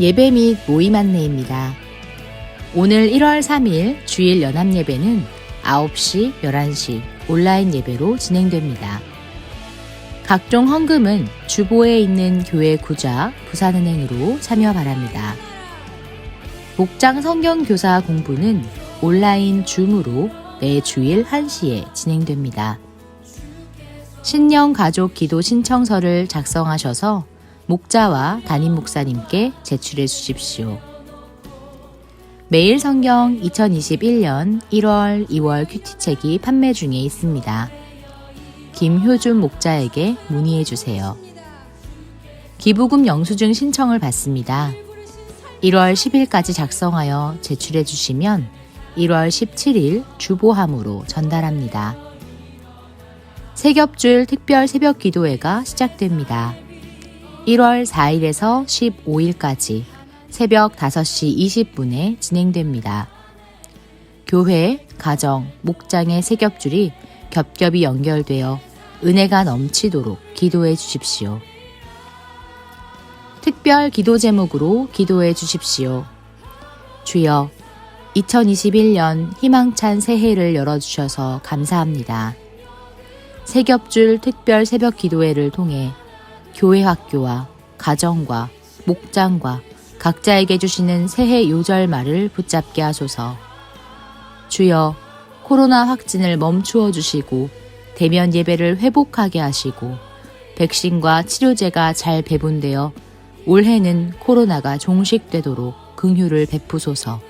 예배 및 모임 안내입니다. 오늘 1월 3일 주일 연합 예배는 9시, 11시 온라인 예배로 진행됩니다. 각종 헌금은 주보에 있는 교회 구좌 부산은행으로 참여 바랍니다. 목장 성경 교사 공부는 온라인 줌으로 매 주일 1시에 진행됩니다. 신령 가족 기도 신청서를 작성하셔서 목자와 담임 목사님께 제출해 주십시오. 매일 성경 2021년 1월, 2월 큐티책이 판매 중에 있습니다. 김효준 목자에게 문의해 주세요. 기부금 영수증 신청을 받습니다. 1월 10일까지 작성하여 제출해 주시면 1월 17일 주보함으로 전달합니다. 세겹줄 특별 새벽 기도회가 시작됩니다. 1월 4일에서 15일까지 새벽 5시 20분에 진행됩니다. 교회, 가정, 목장의 세겹줄이 겹겹이 연결되어 은혜가 넘치도록 기도해 주십시오. 특별 기도 제목으로 기도해 주십시오. 주여, 2021년 희망찬 새해를 열어주셔서 감사합니다. 세겹줄 특별 새벽 기도회를 통해 교회 학교와 가정과 목장과 각자에게 주시는 새해 요절 말을 붙잡게 하소서. 주여, 코로나 확진을 멈추어 주시고 대면 예배를 회복하게 하시고 백신과 치료제가 잘 배분되어 올해는 코로나가 종식되도록 긍휼을 베푸소서.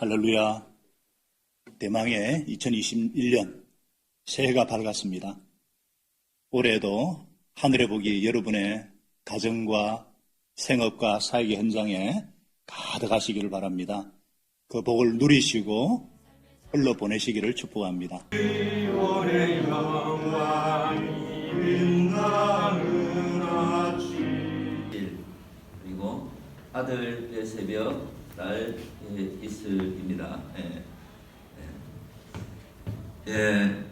할렐루야. 대망의 2021년 새해가 밝았습니다. 올해도 하늘의 복이 여러분의 가정과 생업과 사역의 현장에 가득하시기를 바랍니다. 그 복을 누리시고 흘러 보내시기를 축복합니다. 그리고 아들의 새벽 날 예, 이슬입니다. 예, 예. 예,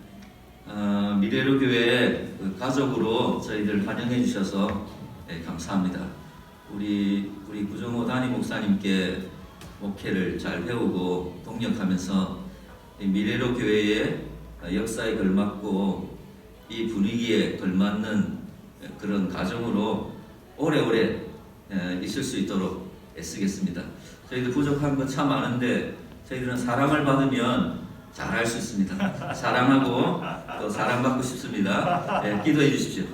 어, 미래로 교회 그 가족으로 저희들 환영해 주셔서 예, 감사합니다. 우리 우리 구정호 담임 목사님께 목회를 잘 배우고 동력하면서 이 미래로 교회의 역사에 걸맞고 이 분위기에 걸맞는 그런 가정으로 오래오래 에, 있을 수 있도록 애쓰겠습니다. 저희들 부족한 거 참 많은데 저희들은 사랑을 받으면 잘할 수 있습니다. 사랑하고 또 사랑받고 싶습니다. 예, 기도해 주십시오.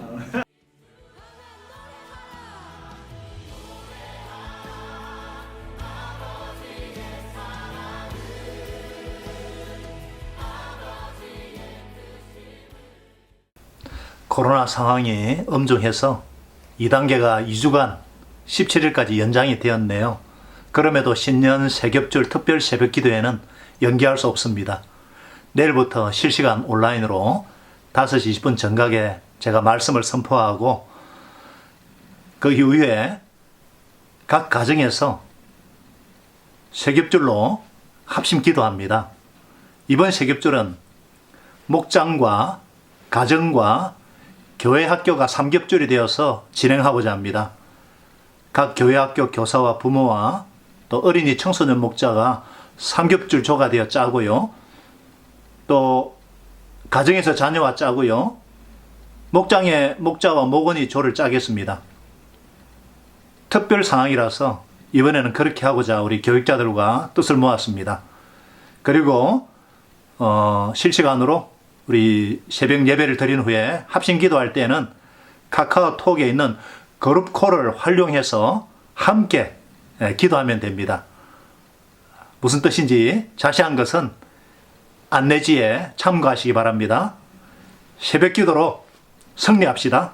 코로나 상황이 엄중해서 2단계가 2주간 17일까지 연장이 되었네요. 그럼에도 신년 세겹줄 특별 새벽 기도회는 연기할 수 없습니다. 내일부터 실시간 온라인으로 5시 20분 정각에 제가 말씀을 선포하고 그 이후에 각 가정에서 세겹줄로 합심 기도합니다. 이번 세겹줄은 목장과 가정과 교회 학교가 삼겹줄이 되어서 진행하고자 합니다. 각 교회 학교 교사와 부모와 또 어린이 청소년 목자가 삼겹줄 조가 되어 짜고요. 또 가정에서 자녀와 짜고요. 목장의 목자와 목원이 조를 짜겠습니다. 특별 상황이라서 이번에는 그렇게 하고자 우리 교육자들과 뜻을 모았습니다. 그리고 어, 실시간으로 우리 새벽 예배를 드린 후에 합심 기도할 때는 카카오톡에 있는 그룹 콜을 활용해서 함께 예, 기도하면 됩니다. 무슨 뜻인지 자세한 것은 안내지에 참고하시기 바랍니다. 새벽 기도로 승리합시다.